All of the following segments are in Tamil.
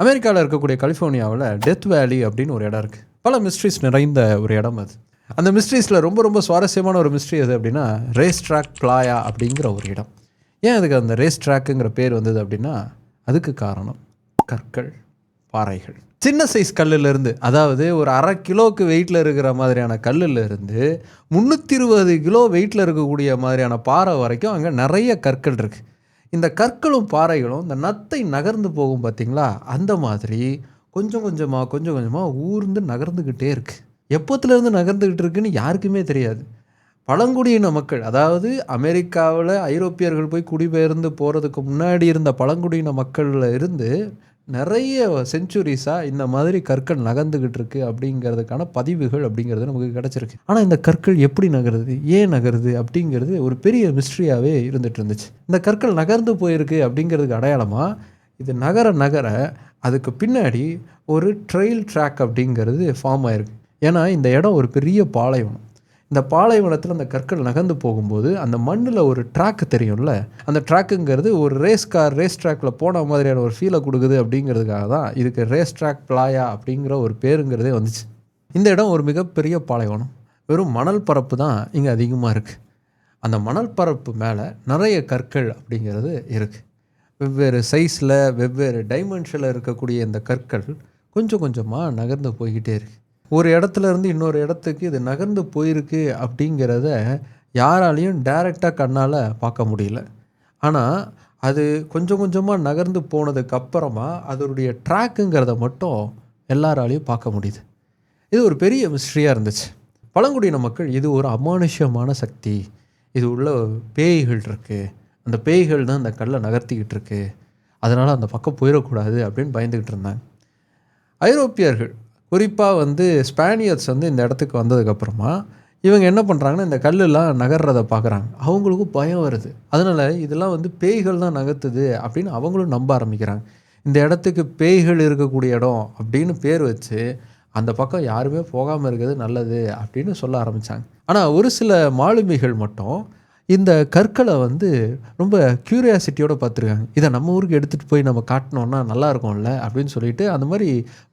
அமெரிக்காவில் இருக்கக்கூடிய கலிஃபோர்னியாவில் டெத் வேலி அப்படின்னு ஒரு இடம் இருக்குது பல மிஸ்ட்ரிஸ் நிறைந்த ஒரு இடம் அது. அந்த மிஸ்ட்ரீஸில் ரொம்ப ரொம்ப சுவாரஸ்யமான ஒரு மிஸ்ட்ரி எது அப்படின்னா ரேஸ் ட்ராக் பிளாயா அப்படிங்கிற ஒரு இடம். ஏன் அதுக்கு அந்த ரேஸ் ட்ராக்குங்கிற பேர் வந்தது அப்படின்னா அதுக்கு காரணம் கற்கள் பாறைகள். சின்ன சைஸ் கல்லுலேருந்து அதாவது ஒரு அரை கிலோவுக்கு வெயிட்டில் இருக்கிற மாதிரியான கல்லுலேருந்து முந்நூற்றி இருபது கிலோ வெயிட்டில் இருக்கக்கூடிய மாதிரியான பாறை வரைக்கும் அங்கே நிறைய கற்கள் இருக்குது இந்த கற்களும் பாறைகளும் இந்த நத்தை நகர்ந்து போகும் பார்த்தீங்களா அந்த மாதிரி கொஞ்சம் கொஞ்சமாக கொஞ்சம் கொஞ்சமாக ஊர்ந்து நகர்ந்துக்கிட்டே இருக்குது எப்போத்துலேருந்து நகர்ந்துக்கிட்டு இருக்குன்னு யாருக்குமே தெரியாது. பழங்குடியின மக்கள் அதாவது அமெரிக்காவில் ஐரோப்பியர்கள் போய் குடிபெயர்ந்து போகிறதுக்கு முன்னாடி இருந்த பழங்குடியின மக்களில் இருந்து நிறைய செஞ்சுரிஸாக இந்த மாதிரி கற்கள் நகர்ந்துக்கிட்டு இருக்கு அப்படிங்கிறதுக்கான பதிவுகள் அப்படிங்கிறது நமக்கு கிடச்சிருக்கு. ஆனால் இந்த கற்கள் எப்படி நகருது? ஏன் நகருது? அப்படிங்கிறது ஒரு பெரிய மிஸ்ட்ரியாகவே இருந்துட்டு இருந்துச்சு. இந்த கற்கள் நகர்ந்து போயிருக்கு அப்படிங்கிறதுக்கு அடையாளமாக இது நகர நகர அதுக்கு பின்னாடி ஒரு ட்ரெயில் ட்ராக் அப்படிங்கிறது ஃபார்ம் ஆயிருக்கு. ஏன்னா இந்த இடம் ஒரு பெரிய பாலைவனம். இந்த பாலைவனத்தில் அந்த கற்கள் நகர்ந்து போகும்போது அந்த மண்ணில் ஒரு ட்ராக் தெரியும்ல? அந்த ட்ராக்குங்கிறது ஒரு ரேஸ் கார் ரேஸ் ட்ராக்கில் போன மாதிரியான ஒரு ஃபீலை கொடுக்குது அப்படிங்கிறதுக்காக தான் இதுக்கு ரேஸ் ட்ராக் பிளாயா அப்படிங்கிற ஒரு பேருங்கிறதே வந்துச்சு. இந்த இடம் ஒரு மிகப்பெரிய பாலைவனம். வெறும் மணல் பரப்பு தான் இங்கே அதிகமாக இருக்குது அந்த மணல் பரப்பு மேலே நிறைய கற்கள் அப்படிங்கிறது இருக்குது வெவ்வேறு சைஸில் வெவ்வேறு டைமென்ஷனில் இருக்கக்கூடிய இந்த கற்கள் கொஞ்சம் கொஞ்சமாக நகர்ந்து போய்கிட்டே இருக்குது ஒரு இடத்துல இருந்து இன்னொரு இடத்துக்கு இது நகர்ந்து போயிருக்கு அப்படிங்கிறத யாராலையும் டைரெக்டாக கண்ணால் பார்க்க முடியல. ஆனால் அது கொஞ்சம் கொஞ்சமாக நகர்ந்து போனதுக்கு அப்புறமா அதனுடைய ட்ராக்குங்கிறத மட்டும் எல்லாராலையும் பார்க்க முடியுது. இது ஒரு பெரிய மிஸ்ட்ரியாக இருந்துச்சு. பழங்குடியின மக்கள் இது ஒரு அமானுஷ்யமான சக்தி. இது உள்ள பேய்கள் இருக்குது அந்த பேய்கள் தான் அந்த கல்லை நகர்த்திக்கிட்டு இருக்கு. அதனால் அந்த பக்கம் போயிடக்கூடாது அப்படின்னு பயந்துக்கிட்டு இருந்தாங்க. ஐரோப்பியர்கள் குறிப்பாக வந்து ஸ்பானியர்ஸ் வந்து இந்த இடத்துக்கு வந்ததுக்கப்புறமா இவங்க என்ன பண்ணுறாங்கன்னா இந்த கல்லெல்லாம் நகர்றதை பார்க்குறாங்க. அவங்களுக்கும் பயம் வருது. அதனால் இதெல்லாம் வந்து பேய்கள் தான் நகர்த்துது அப்படின்னு அவங்களும் நம்ப ஆரம்பிக்கிறாங்க. இந்த இடத்துக்கு பேய்கள் இருக்கக்கூடிய இடம் அப்படின்னு பேர் வச்சு அந்த பக்கம் யாருமே போகாமல் இருக்கிறது நல்லது அப்படின்னு சொல்ல ஆரம்பித்தாங்க ஆனால் ஒரு சில மாலுமிகள் மட்டும் இந்த கற்களை வந்து ரொம்ப க்யூரியாசிட்டியோடு பார்த்துருக்காங்க. இதை நம்ம ஊருக்கு எடுத்துகிட்டு போய் நம்ம காட்டினோன்னா நல்லா இருக்கும்ல அப்படின்னு சொல்லிட்டு அந்த மாதிரி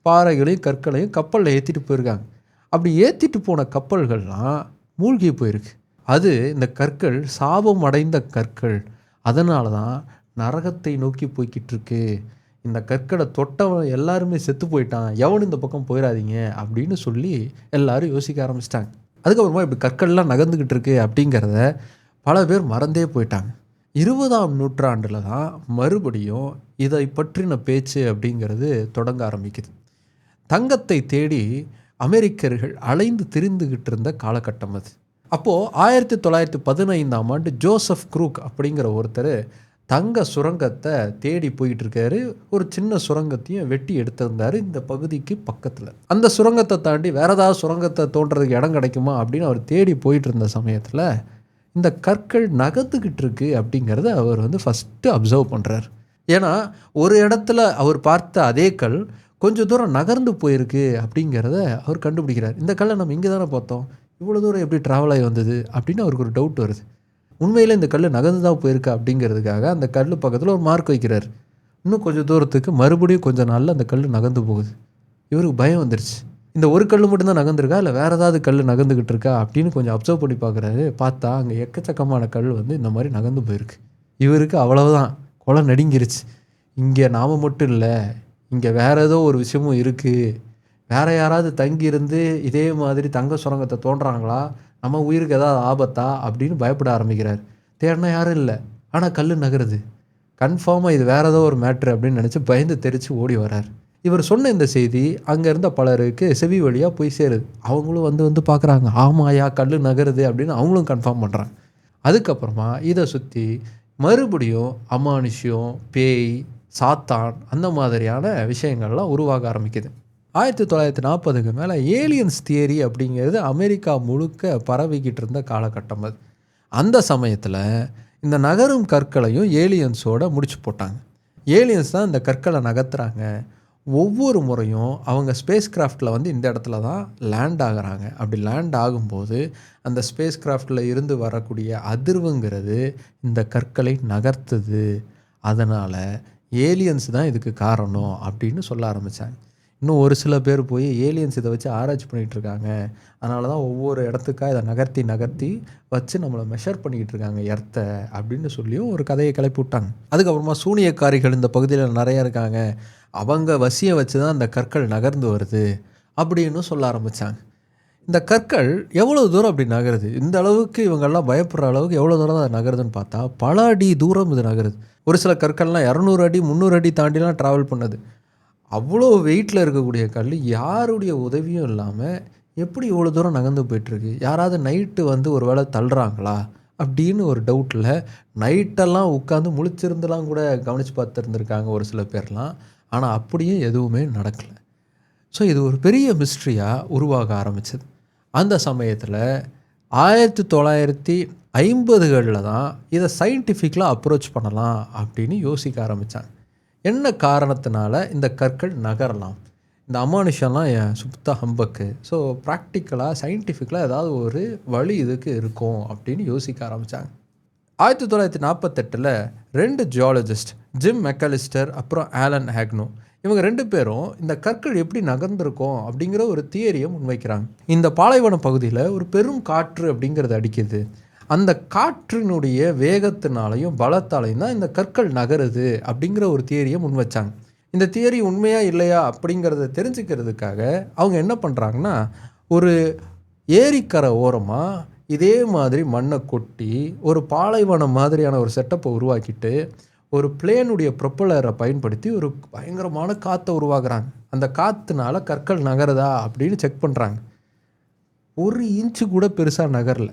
பாறைகளையும் கற்களையும் கப்பலில் ஏற்றிட்டு போயிருக்காங்க. அப்படி ஏற்றிட்டு போன கப்பல்கள்லாம் மூழ்கி போயிருக்கு. அது இந்த கற்கள் சாபம் அடைந்த கற்கள். அதனால தான் நரகத்தை நோக்கி போய்கிட்டு இருக்கு. இந்த கற்களை தொட்டவன் எல்லாருமே செத்து போயிட்டான். எவனும் இந்த பக்கம் போயிடாதீங்க அப்படின்னு சொல்லி எல்லாரும் யோசிக்க ஆரம்பிச்சிட்டாங்க. அதுக்கப்புறமா இப்படி கற்கள்லாம் நகர்ந்துக்கிட்டு இருக்கு அப்படிங்கிறத பல பேர் மறந்தே போயிட்டாங்க. இருபதாம் நூற்றாண்டில் தான் மறுபடியும் இதை பற்றின பேச்சு அப்படிங்கிறது தொடங்க ஆரம்பிக்குது. தங்கத்தை தேடி அமெரிக்கர்கள் அலைந்து திரிந்துக்கிட்டு இருந்த காலகட்டம் அது. அப்போது ஆயிரத்தி தொள்ளாயிரத்தி பதினைந்தாம் ஆண்டு ஜோசப் குரூக் அப்படிங்கிற ஒருத்தர் தங்க சுரங்கத்தை தேடி போயிட்டு இருக்காரு. ஒரு சின்ன சுரங்கத்தையும் வெட்டி எடுத்திருந்தார் இந்த பகுதிக்கு பக்கத்தில். அந்த சுரங்கத்தை தாண்டி வேற ஏதாவது சுரங்கத்தை தோன்றதுக்கு இடம் கிடைக்குமா அப்படின்னு அவர் தேடி போயிட்டு இருந்த சமயத்தில் இந்த கற்கள் நகர்ந்துக்கிட்டு இருக்கு அப்படிங்கிறத அவர் வந்து ஃபஸ்ட்டு அப்சர்வ் பண்ணுறார் ஏன்னா ஒரு இடத்துல அவர் பார்த்த அதே கல் கொஞ்சம் தூரம் நகர்ந்து போயிருக்கு அப்படிங்கிறத அவர் கண்டுபிடிக்கிறார். இந்த கல்லை நம்ம இங்கே தானே பார்த்தோம். இவ்வளோ தூரம் எப்படி ட்ராவல் ஆகி வந்தது அப்படின்னு அவருக்கு ஒரு டவுட் வருது. உண்மையில் இந்த கல் நகர்ந்து தான் போயிருக்கு அப்படிங்கிறதுக்காக அந்த கல் பக்கத்தில் ஒரு மார்க் வைக்கிறார். இன்னும் கொஞ்சம் தூரத்துக்கு மறுபடியும் கொஞ்சம் நாளில் அந்த கல் நகர்ந்து போகுது. இவருக்கு பயம் வந்துருச்சு. இந்த ஒரு கல் மட்டும்தான் நகர்ந்துருக்கா? இல்லை வேறு ஏதாவது கல் நகர்ந்துக்கிட்டு இருக்கா அப்படின்னு கொஞ்சம் அப்சர்வ் பண்ணி பார்க்குறாரு. பார்த்தா அங்கே எக்கச்சக்கமான கல் வந்து இந்த மாதிரி நகர்ந்து போயிருக்கு. இவருக்கு அவ்வளவுதான். குளம் நடுங்கிருச்சு. இங்கே நாம் மட்டும் இல்லை. இங்கே வேறு ஏதோ ஒரு விஷயமும் இருக்குது வேறு யாராவது தங்கியிருந்து இதே மாதிரி தங்க சுரங்கத்தை தோன்றாங்களா? நம்ம உயிருக்கு ஏதாவது ஆபத்தா? அப்படின்னு பயப்பட ஆரம்பிக்கிறார். தேடினா யாரும் இல்லை. ஆனால் கல் நகருது. கன்ஃபார்மாக இது வேறு ஏதோ ஒரு மேட்ரு அப்படின்னு நினச்சி பயந்து தெரித்து ஓடி வரார் இவர் சொன்ன இந்த செய்தி அங்கே இருந்த பலருக்கு செவி வழியாக போய் சேருது. அவங்களும் வந்து வந்து பார்க்குறாங்க ஆமாயா கல் நகருது அப்படின்னு அவங்களும் கன்ஃபார்ம் பண்ணுறாங்க அதுக்கப்புறமா இதை சுற்றி மறுபடியும் அமானுஷ்யம் பேய் சாத்தான் அந்த மாதிரியான விஷயங்கள்லாம் உருவாக ஆரம்பிக்குது. ஆயிரத்தி தொள்ளாயிரத்தி நாற்பதுக்கு மேலே ஏலியன்ஸ் தியரி அப்படிங்கிறது அமெரிக்கா முழுக்க பரவிக்கிட்டு இருந்த காலகட்டம் அது. அந்த சமயத்தில் இந்த நகரும் கற்களையும் ஏலியன்ஸோட முடிச்சு போட்டாங்க. ஏலியன்ஸ் தான் இந்த கற்களை நகர்த்துறாங்க. ஒவ்வொரு முறையும் அவங்க ஸ்பேஸ் கிராஃப்டில் வந்து இந்த இடத்துல தான் லேண்ட் ஆகுறாங்க. அப்படி லேண்ட் ஆகும்போது அந்த ஸ்பேஸ் கிராஃப்டில் இருந்து வரக்கூடிய அதிர்வுங்கிறது இந்த கற்களை நகர்த்துது. அதனால் ஏலியன்ஸ் தான் இதுக்கு காரணம் அப்படின்னு சொல்ல ஆரம்பித்தாங்க இன்னும் ஒரு சில பேர் போய் ஏலியன்ஸ் இதை வச்சு ஆராய்ச்சி பண்ணிகிட்டு இருக்காங்க. அதனால தான் ஒவ்வொரு இடத்துக்காக இதை நகர்த்தி நகர்த்தி வச்சு நம்மளை மெஷர் பண்ணிக்கிட்டு இருக்காங்க எர்த்தை அப்படின்னு சொல்லியும் ஒரு கதையை கிளப்பி விட்டாங்க. அதுக்கப்புறமா சூனியக்காரிகள் இந்த பகுதியில் நிறைய இருக்காங்க. அவங்க வசியை வச்சு தான் அந்த கற்கள் நகர்ந்து வருது அப்படின்னு சொல்ல ஆரம்பித்தாங்க இந்த கற்கள் எவ்வளோ தூரம் அப்படி நகருது? இந்த அளவுக்கு இவங்கெல்லாம் பயப்படுற அளவுக்கு எவ்வளோ தூரம் அது நகருதுன்னு பார்த்தா பல அடி தூரம் இது நகருது. ஒரு சில கற்கள்லாம் இரநூறு அடி முந்நூறு அடி தாண்டிலாம் ட்ராவல் பண்ணுது. அவ்வளோ வெயிட்டில் இருக்கக்கூடிய கல் யாருடைய உதவியும் இல்லாமல் எப்படி இவ்வளோ தூரம் நகர்ந்து போயிட்டுருக்கு? யாராவது நைட்டு வந்து ஒரு வேளை தள்ளுறாங்களா? அப்படின்னு ஒரு டவுட்டில் நைட்டெல்லாம் உட்காந்து முழிச்சிருந்துலாம் கூட கவனித்து பார்த்துருந்துருக்காங்க ஒரு சில பேர்லாம். ஆனால் அப்படியும் எதுவுமே நடக்கலை. ஸோ இது ஒரு பெரிய மிஸ்ட்ரியாக உருவாக ஆரம்பிச்சது. அந்த சமயத்தில் ஆயிரத்தி தொள்ளாயிரத்தி ஐம்பதுகளில் தான் இதை சயின்டிஃபிக்கலாக அப்ரோச் பண்ணலாம் அப்படின்னு யோசிக்க ஆரம்பித்தாங்க என்ன காரணத்தினால இந்த கற்கள் நகரலாம்? இந்த அமானுஷம்லாம் என் சுத்த ஹம்பக்கு? ஸோ ப்ராக்டிக்கலாக சயின்டிஃபிக்கலாக ஏதாவது ஒரு வழி இதுக்கு இருக்கும் அப்படின்னு யோசிக்க ஆரம்பித்தாங்க ஆயிரத்தி தொள்ளாயிரத்தி நாற்பத்தெட்டில் ரெண்டு ஜியாலஜிஸ்ட் ஜிம் மெக்கலிஸ்டர் அப்புறம் ஆலன் ஹேக்னோ இவங்க ரெண்டு பேரும் இந்த கற்கள் எப்படி நகர்ந்திருக்கோம் அப்படிங்கிற ஒரு தியரியை முன்வைக்கிறாங்க. இந்த பாலைவன பகுதியில் ஒரு பெரும் காற்று அப்படிங்கிறது அடிக்குது. அந்த காற்றினுடைய வேகத்தினாலையும் பலத்தாலையும் தான் இந்த கற்கள் நகருது அப்படிங்கிற ஒரு தியரியை முன் வச்சாங்க. இந்த தியரி உண்மையா இல்லையா அப்படிங்கிறத தெரிஞ்சுக்கிறதுக்காக அவங்க என்ன பண்ணுறாங்கன்னா ஒரு ஏரிக்கரை ஓரமாக இதே மாதிரி மண்ணை கொட்டி ஒரு பாலைவனம் மாதிரியான ஒரு செட்டப்பை உருவாக்கிட்டு ஒரு பிளேனுடைய ப்ரொப்பலரை பயன்படுத்தி ஒரு பயங்கரமான காற்றை உருவாக்குறாங்க. அந்த காற்றுனால கற்கள் நகருதா அப்படின்னு செக் பண்ணுறாங்க ஒரு இன்ச்சு கூட பெருசாக நகரல.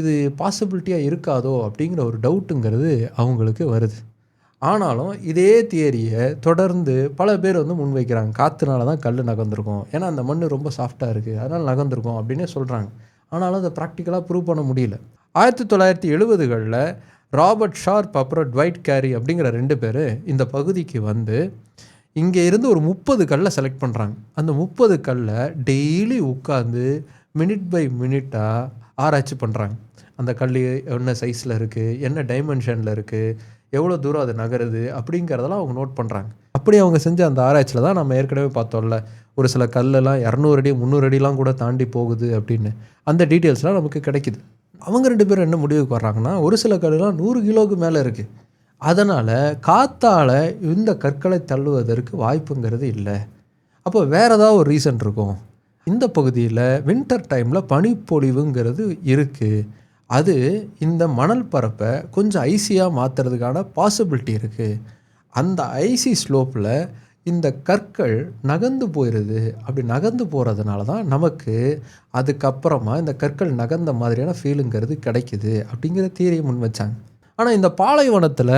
இது பாசிபிலிட்டியாக இருக்காதோ அப்படிங்கிற ஒரு டவுட்டுங்கிறது அவங்களுக்கு வருது. ஆனாலும் இதே தியரியை தொடர்ந்து பல பேர் வந்து முன்வைக்கிறாங்க காற்றுனால தான் கல் நகர்ந்துருக்கும். ஏன்னா அந்த மண் ரொம்ப சாஃப்டாக இருக்குது அதனால் நகர்ந்துருக்கும் அப்படின்னே சொல்கிறாங்க ஆனாலும் அதை ப்ராக்டிக்கலாக ப்ரூவ் பண்ண முடியல. ஆயிரத்தி தொள்ளாயிரத்தி எழுபதுகளில் ராபர்ட் ஷார்ப் அப்புறம் ட்வைட் கேரி அப்படிங்கிற ரெண்டு பேர் இந்த பகுதிக்கு வந்து இங்கே இருந்து ஒரு முப்பது கல்லை செலக்ட் பண்ணுறாங்க அந்த முப்பது கல்லை டெய்லி உட்காந்து மினிட் பை மினிட்டாக ஆராய்ச்சி பண்ணுறாங்க அந்த கல் என்ன சைஸில் இருக்குது என்ன டைமென்ஷனில் இருக்குது எவ்வளோ தூரம் அது நகருது அப்படிங்கிறதெல்லாம் அவங்க நோட் பண்ணுறாங்க அப்படி அவங்க செஞ்ச அந்த ஆராய்ச்சியில் தான் நம்ம ஏற்கனவே பார்த்தோம்ல ஒரு சில கல்லெல்லாம் இரநூறு அடி முந்நூறு அடிலாம் கூட தாண்டி போகுது அப்படின்னு. அந்த டீட்டெயில்ஸ்லாம் நமக்கு கிடைக்குது. அவங்க ரெண்டு பேரும் என்ன முடிவுக்கு வர்றாங்கன்னா ஒரு சில கல்லாம் நூறு கிலோவுக்கு மேலே இருக்குது அதனால் காற்றால் இந்த கற்களை தள்ளுவதற்கு வாய்ப்புங்கிறது இல்லை. அப்போ வேறு ஏதாவது ஒரு ரீசன் இருக்கும். இந்த பகுதியில் வின்டர் டைமில் பனிப்பொழிவுங்கிறது இருக்குது அது இந்த மணல் பரப்பை கொஞ்சம் ஐசியாக மாற்றுறதுக்கான பாசிபிலிட்டி இருக்குது அந்த ஐசி ஸ்லோப்பில் இந்த கற்கள் நகர்ந்து போயிடுது அப்படி நகர்ந்து போகிறதுனால தான் நமக்கு அதுக்கப்புறமா இந்த கற்கள் நகர்ந்த மாதிரியான ஃபீலுங்கிறது கிடைக்குது அப்படிங்கிற தீரியை முன் வச்சாங்க. ஆனால் இந்த பாலைவனத்தில்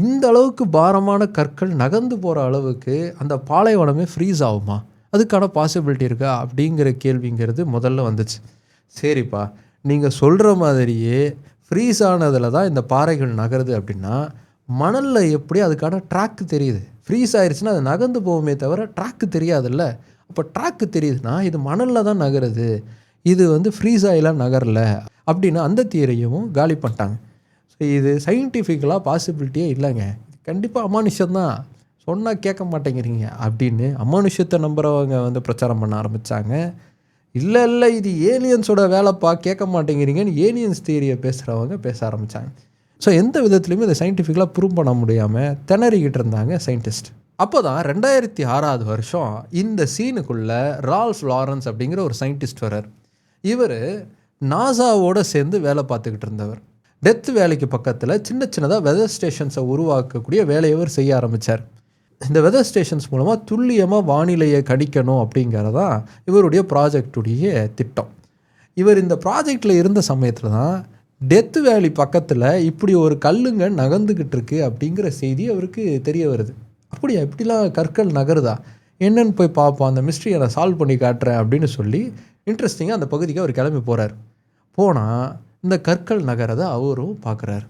இந்த அளவுக்கு பாரமான கற்கள் நகர்ந்து போகிற அளவுக்கு அந்த பாலைவனமே ஃப்ரீஸ் ஆகுமா? அதுக்கான பாசிபிலிட்டி இருக்கா? அப்படிங்கிற கேள்விங்கிறது முதல்ல வந்துச்சு. சரிப்பா நீங்கள் சொல்கிற மாதிரியே ஃப்ரீஸ் ஆனதில் தான் இந்த பாறைகள் நகருது அப்படின்னா மணலில் எப்படி அதுக்கான ட்ராக்கு தெரியுது? ஃப்ரீஸ் ஆயிடுச்சுன்னா அது நகர்ந்து போகுமே தவிர ட்ராக்கு தெரியாதுல்ல? அப்போ ட்ராக்கு தெரியுதுன்னா இது மணலில் தான் நகருது. இது வந்து ஃப்ரீஸ் ஆகிலாம் நகரல. அப்படின்னு அந்த தியரையும் காலி பண்ணிட்டாங்க. இது சயின்டிஃபிக்கலாக பாசிபிலிட்டியே இல்லைங்க. கண்டிப்பாக அமானுஷந்தான் சொன்னால் கேட்க மாட்டேங்கிறீங்க அப்படின்னு அமானுஷத்தை நம்புகிறவங்க வந்து பிரச்சாரம் பண்ண ஆரம்பித்தாங்க இல்லை இல்லை இது ஏலியன்ஸோட வேலைப்பா கேட்க மாட்டேங்கிறீங்கன்னு ஏலியன்ஸ் தியரியை பேசுகிறவங்க பேச ஆரம்பித்தாங்க ஸோ எந்த விதத்துலையுமே இதை சயின்டிஃபிக்கலாக ப்ரூவ் பண்ண முடியாமல் திணறிக்கிட்டு இருந்தாங்க சயின்டிஸ்ட் அப்போ தான் ரெண்டாயிரத்தி ஆறாவது வருஷம் இந்த சீனுக்குள்ளே ரால்ஃப் லாரன்ஸ் அப்படிங்கிற ஒரு சயின்டிஸ்ட் வரார் இவர் நாசாவோடு சேர்ந்து வேலை பார்த்துக்கிட்டு இருந்தவர். டெத் வேலைக்கு பக்கத்தில் சின்ன சின்னதாக வெதர் ஸ்டேஷன்ஸை உருவாக்கக்கூடிய வேலையை அவர் செய்ய ஆரம்பித்தார் இந்த வெதர் ஸ்டேஷன்ஸ் மூலமாக துல்லியமாக வானிலையை கணிக்கணும் அப்படிங்கிறதான் இவருடைய ப்ராஜெக்டுடைய திட்டம். இவர் இந்த ப்ராஜெக்டில் இருந்த சமயத்தில் தான் டெத் வேலி பக்கத்தில் இப்படி ஒரு கல்லுங்க நகர்ந்துக்கிட்டு இருக்கு அப்படிங்கிற செய்தி அவருக்கு தெரிய வருது. அப்படியா இப்படிலாம் கற்கள் நகருதா? என்னன்னு போய் பார்ப்போம் அந்த மிஸ்ட்ரியை நான் சால்வ் பண்ணி காட்டுறேன் அப்படின்னு சொல்லி இன்ட்ரெஸ்டிங்காக அந்த பகுதிக்கு அவர் கிளம்பி போகிறார் போனால் இந்த கற்கள் நகரதை அவரும் பார்க்குறாரு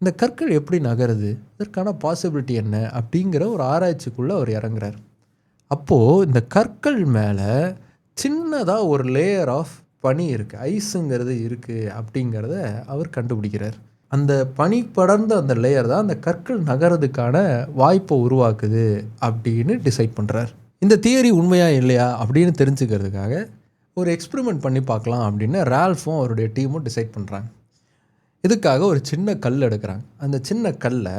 இந்த கற்கள் எப்படி நகருது? இதற்கான பாசிபிலிட்டி என்ன? அப்படிங்கிற ஒரு ஆராய்ச்சிக்குள்ளே அவர் இறங்குறார். அப்போது இந்த கற்கள் மேலே சின்னதாக ஒரு லேயர் ஆஃப் பனி இருக்குது ஐஸுங்கிறது இருக்குது அப்படிங்கிறத அவர் கண்டுபிடிக்கிறார். அந்த பனி படர்ந்த அந்த லேயர் தான் அந்த கற்கள் நகரதுக்கான வாய்ப்பை உருவாக்குது அப்படின்னு டிசைட் பண்ணுறார் இந்த தியரி உண்மையா இல்லையா அப்படின்னு தெரிஞ்சுக்கிறதுக்காக ஒரு எக்ஸ்பெரிமெண்ட் பண்ணி பார்க்கலாம் அப்படின்னு ரால்ஃபும் அவருடைய டீமும் டிசைட் பண்ணுறாங்க இதுக்காக ஒரு சின்ன கல் எடுக்கிறாங்க. அந்த சின்ன கல்லை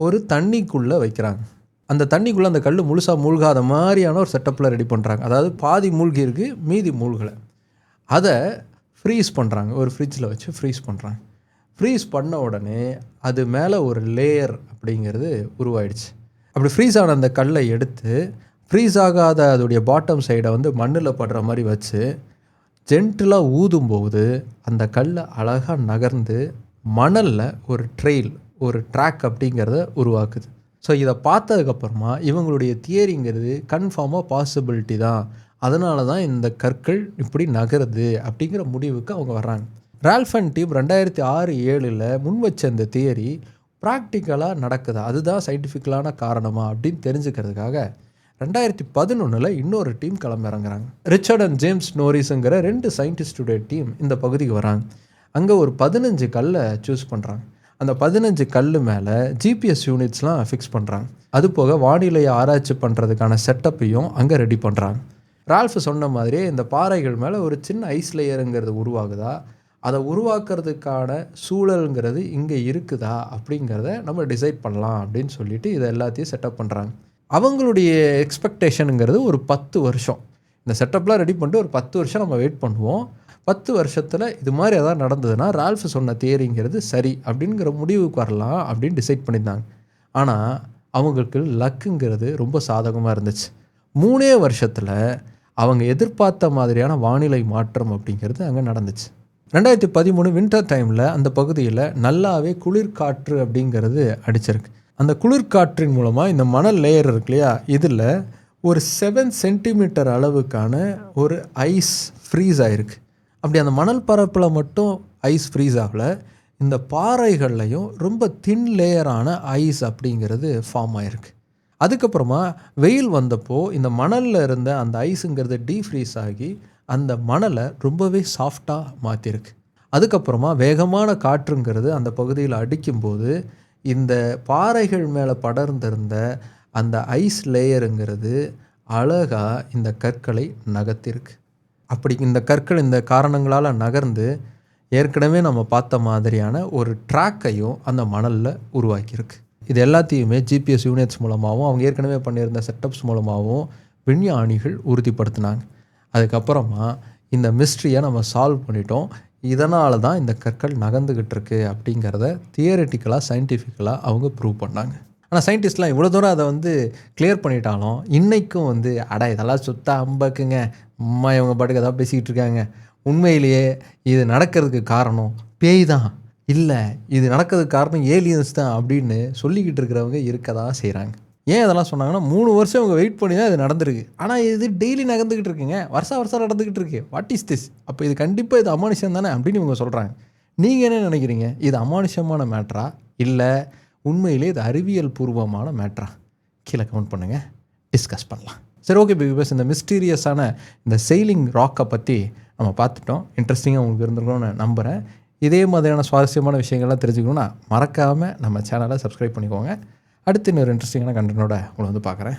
ஒரு தண்ணிக்குள்ளே வைக்கிறாங்க. அந்த தண்ணிக்குள்ளே அந்த கல் முழுசாக மூழ்காத மாதிரியான ஒரு செட்டப்பில் ரெடி பண்ணுறாங்க அதாவது பாதி மூழ்கி இருக்கு மீதி மூழ்கலை. அதை ஃப்ரீஸ் பண்ணுறாங்க ஒரு ஃப்ரிட்ஜில் வச்சு ஃப்ரீஸ் பண்ணுறாங்க ஃப்ரீஸ் பண்ண உடனே அது மேலே ஒரு லேயர் அப்படிங்கிறது உருவாயிடுச்சு. அப்படி ஃப்ரீஸ் ஆன அந்த கல்லை எடுத்து ஃப்ரீஸ் ஆகாத அதோடைய பாட்டம் சைடை வந்து மண்ணில் படுற மாதிரி வச்சு ஜென்டிலாக ஊதும்போது அந்த கல் அழகாக நகர்ந்து மணலில் ஒரு ட்ரெயில் ஒரு ட்ராக் அப்படிங்கிறத உருவாக்குது. ஸோ இதை பார்த்ததுக்கப்புறமா இவங்களுடைய தியரிங்கிறது கன்ஃபார்மாக பாசிபிலிட்டி தான். அதனால தான் இந்த கற்கள் இப்படி நகருது அப்படிங்கிற முடிவுக்கு அவங்க வர்றாங்க. ரால்ஃபன் டீம் ரெண்டாயிரத்தி ஆறு ஏழில் முன் வச்ச அந்த தியரி ப்ராக்டிக்கலாக நடக்குது? அதுதான் சயின்டிஃபிக்கலான காரணமா அப்படின்னு தெரிஞ்சுக்கிறதுக்காக ரெண்டாயிரத்தி பதினொன்றில் இன்னொரு டீம் கிளம்பிறங்குறாங்க ரிச்சர்ட் அண்ட் ஜேம்ஸ் நோரிஸுங்கிற ரெண்டு சயின்டிஸ்டுடைய டீம் இந்த பகுதிக்கு வராங்க. அங்கே ஒரு பதினஞ்சு கல்லை சூஸ் பண்ணுறாங்க அந்த பதினஞ்சு கல் மேலே ஜிபிஎஸ் யூனிட்ஸ்லாம் ஃபிக்ஸ் பண்ணுறாங்க அது போக வானிலையை ஆராய்ச்சி பண்ணுறதுக்கான செட்டப்பையும் அங்கே ரெடி பண்ணுறாங்க ரால்ஃப் சொன்ன மாதிரியே இந்த பாறைகள் மேலே ஒரு சின்ன ஐஸ் லேயருங்கிறது உருவாகுதா? அதை உருவாக்குறதுக்கான சூழலுங்கிறது இங்கே இருக்குதா? அப்படிங்கிறத நம்ம டிசைட் பண்ணலாம் அப்படின்னு சொல்லிட்டு இதை எல்லாத்தையும் செட்டப் பண்ணுறாங்க அவங்களுடைய எக்ஸ்பெக்டேஷனுங்கிறது ஒரு பத்து வருஷம். இந்த செட்டப்லாம் ரெடி பண்ணிட்டு ஒரு பத்து வருஷம் நம்ம வெயிட் பண்ணுவோம். பத்து வருஷத்தில் இது மாதிரி எதாவது நடந்ததுன்னா ரால்ஃப் சொன்ன தியரிங்கிறது சரி அப்படிங்கிற முடிவுக்கு வரலாம் அப்படின்னு டிசைட் பண்ணியிருந்தாங்க. ஆனால் அவங்களுக்கு லக்குங்கிறது ரொம்ப சாதகமாக இருந்துச்சு. மூணே வருஷத்தில் அவங்க எதிர்பார்த்த மாதிரியான வானிலை மாற்றம் அப்படிங்கிறது அங்கே நடந்துச்சு. ரெண்டாயிரத்தி பதிமூணு வின்டர் டைமில் அந்த பகுதியில் நல்லாவே குளிர்காற்று அப்படிங்கிறது அடிச்சிருக்கு. அந்த குளிர்காற்றின் மூலமாக இந்த மணல் லேயர் இருக்கு இல்லையா? இதில் ஒரு செவன் சென்டிமீட்டர் அளவுக்கான ஒரு ஐஸ் ஃப்ரீஸ் ஆகிருக்கு அப்படி அந்த மணல் பரப்பில் மட்டும் ஐஸ் ஃப்ரீஸ் ஆகல. இந்த பாறைகள்லையும் ரொம்ப தின் லேயரான ஐஸ் அப்படிங்கிறது ஃபார்ம் ஆகிருக்கு அதுக்கப்புறமா வெயில் வந்தப்போ இந்த மணலில் இருந்த அந்த ஐஸுங்கிறது டீஃப்ரீஸ் ஆகி அந்த மணலை ரொம்பவே சாஃப்டாக மாற்றிருக்கு அதுக்கப்புறமா வேகமான காற்றுங்கிறது அந்த பகுதியில் அடிக்கும்போது இந்த பாறைகள் மேலே படர்ந்திருந்த அந்த ஐஸ் லேயருங்கிறது அழகாக இந்த கற்களை நகர்த்திருக்கு. அப்படி இந்த கற்கள் இந்த காரணங்களால் நகர்ந்து ஏற்கனவே நம்ம பார்த்த மாதிரியான ஒரு ட்ராக்கையும் அந்த மணலில் உருவாக்கியிருக்கு. இது எல்லாத்தையுமே ஜிபிஎஸ் யூனிட்ஸ் மூலமாகவும் அவங்க ஏற்கனவே பண்ணியிருந்த செட்டப்ஸ் மூலமாகவும் விஞ்ஞானிகள் உறுதிப்படுத்தினாங்க. அதுக்கப்புறமா இந்த மிஸ்ட்ரியை நம்ம சால்வ் பண்ணிட்டோம். இதனால தான் இந்த கற்கள் நகர்ந்துக்கிட்டு இருக்கு அப்படிங்கிறத தியரட்டிக்கலாக சயின்டிஃபிக்கலாக அவங்க ப்ரூவ் பண்ணாங்க. ஆனால் சயின்டிஸ்ட்லாம் இவ்வளோ தூரம் அதை வந்து கிளியர் பண்ணிட்டாலும் இன்றைக்கும் வந்து அட இதெல்லாம் சுத்த அம்பக்குங்க. அம்மா இவங்க பாட்டுக்கு ஏதாவது பேசிக்கிட்டு இருக்காங்க. உண்மையிலேயே இது நடக்கிறதுக்கு காரணம் பேய் தான். இல்லை இது நடக்கிறதுக்கு காரணம் ஏலியன்ஸ் தான் அப்படின்னு சொல்லிக்கிட்டு இருக்கிறவங்க இருக்க தான் செய்கிறாங்க ஏன் இதெல்லாம் சொன்னாங்கன்னா மூணு வருஷம் இவங்க வெயிட் பண்ணி தான் இது நடந்திருக்கு. ஆனால் இது டெய்லி நகர்ந்துக்கிட்டு இருக்குங்க. வருஷம் வருஷம் நடந்துக்கிட்டு இருக்கு. வாட் இஸ் திஸ் அப்போ இது கண்டிப்பாக இது அமானுஷம் தானே அப்படின்னு இவங்க சொல்கிறாங்க நீங்கள் என்ன நினைக்கிறீங்க? இது அமானுஷமான மேட்ரா இல்லை உண்மையிலே இது அறிவியல் பூர்வமான மேட்ரா கீழே கமெண்ட் பண்ணுங்கள் டிஸ்கஸ் பண்ணலாம். சரி ஓகே பிகாஸ் இந்த மிஸ்டீரியஸான இந்த செயிலிங் ராக்கை பற்றி நம்ம பார்த்துட்டோம். இன்ட்ரெஸ்டிங்காக உங்களுக்கு இருந்திருக்கணும்னு நம்புகிறேன் இதே மாதிரியான சுவாரஸ்யமான விஷயங்கள்லாம் தெரிஞ்சுக்கணுன்னா மறக்காமல் நம்ம சேனலை சப்ஸ்கிரைப் பண்ணிக்கோங்க. அடுத்து இன்னொரு இன்ட்ரெஸ்டிங்கான கண்டனோட உங்களை வந்து பார்க்குறேன்.